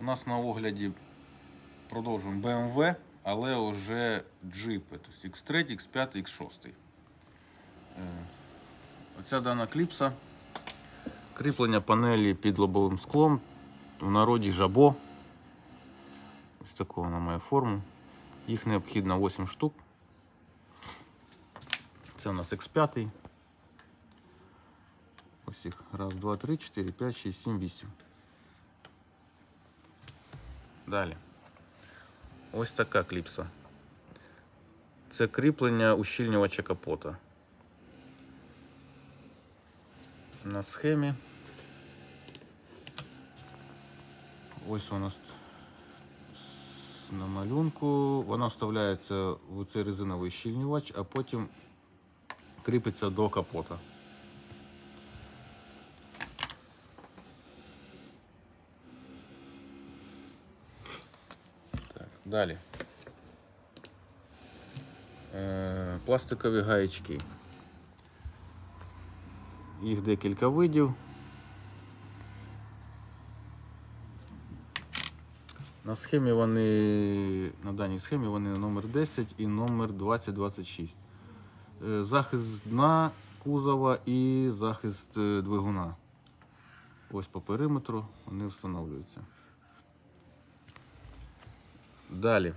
У нас на огляді продовжуємо BMW, але вже джипи. Тобто X3, X5, X6. Е, Оця дана кліпса. Кріплення панелі під лобовим склом. В народі жабо. Ось таку вона має форму. Їх необхідно 8 штук. Це у нас X5. Ось їх. Раз, два, три, чотири, п'ять, шість, сім, вісім. Далі. Ось така кліпса. Це кріплення ущільнювача капота. На схемі. Ось у нас на малюнку. Вона вставляється в цей резиновий щільнювач, а потім кріпиться до капота. Далі. Е, пластикові гаячки. Їх декілька видів. На схемі вони, на даній схемі вони номер 10 і номер 2026. Е, Захист дна кузова і захист е, двигуна. Ось по периметру вони встановлюються. Далі.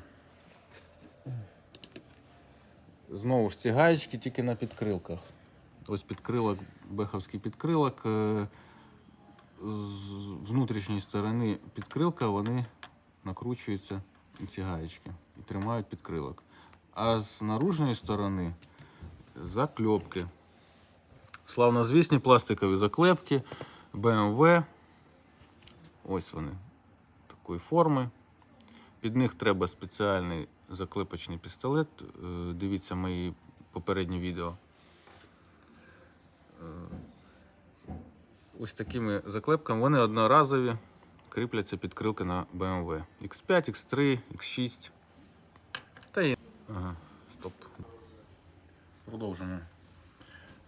Знову ж ці гаєчки тільки на підкрилках. Ось підкрилок, беховський підкрилок. е, З внутрішньої сторони підкрилка вони накручуються ці гаєчки і тримають підкрилок. А з наружної сторони закльопки. Славнозвісні пластикові заклепки BMW. Ось вони такої форми. Під них треба спеціальний заклепочний пістолет. Е, Дивіться мої попередні відео. Е, Ось такими заклепками вони одноразові, кріпляться підкрилки на BMW. X5, X3, X6. Та є. Ага, стоп. Продовжимо.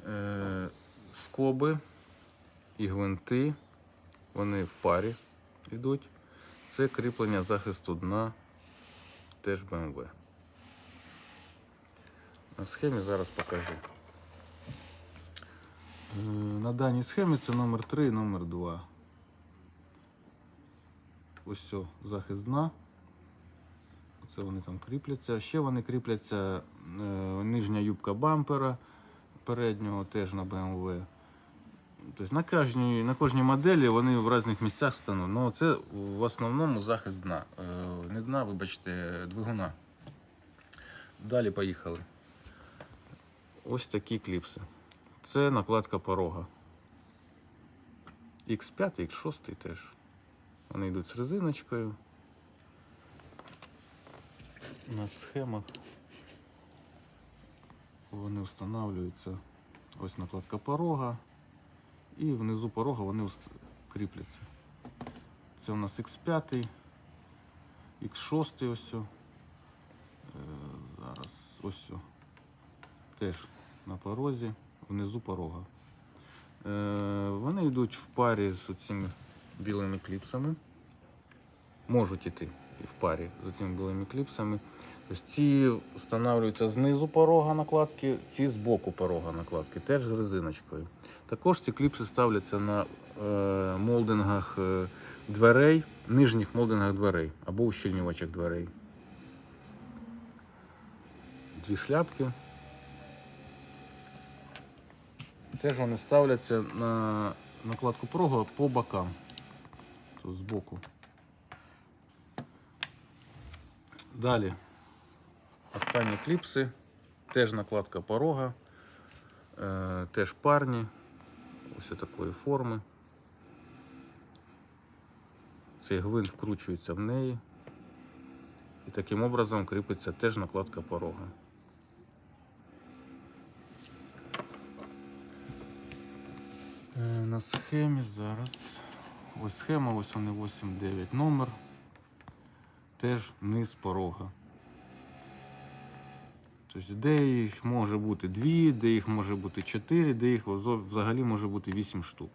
Е, скоби і гвинти. Вони в парі йдуть. Це кріплення захисту дна теж BMW. На схемі зараз покажу. Е, На даній схемі це номер 3 і номер 2. Ось все, захист дна. Це вони там кріпляться. Ще вони кріпляться е, нижня юбка бампера переднього теж на BMW. Тобто на кожній, на кожній моделі вони в різних місцях стануть. Ну, це в основному захист дна. Е, не дна, вибачте, двигуна. Далі поїхали. Ось такі кліпси. Це накладка порога. X5, X6 теж. Вони йдуть з резиночкою. На схемах вони встановлюються. Ось накладка порога. І внизу порога вони кріпляться. Це у нас X5, X6 ось. Е, Зараз ось. Теж на порозі, внизу порога. Е, Вони йдуть в парі з цими білими кліпсами. Можуть іти в парі з цими білими кліпсами. Тобто ці встановлюються знизу порога накладки, ці з боку порога накладки, теж з резиночкою. Також ці кліпси ставляться на е, молдингах е, дверей, нижніх молдингах дверей або ущільнювачах дверей. Дві шляпки. Теж вони ставляться на накладку порога по бокам. Тут збоку. Далі. Останні кліпси. Теж накладка порога. Е, теж парні. Ось такої форми. Цей гвинт вкручується в неї. І таким образом кріпиться теж накладка порога. Е, На схемі зараз. Ось схема, ось вони 8-9 номер. Теж низ порога. Тобто, де їх може бути дві, де їх може бути чотири, де їх взагалі може бути 8 штук.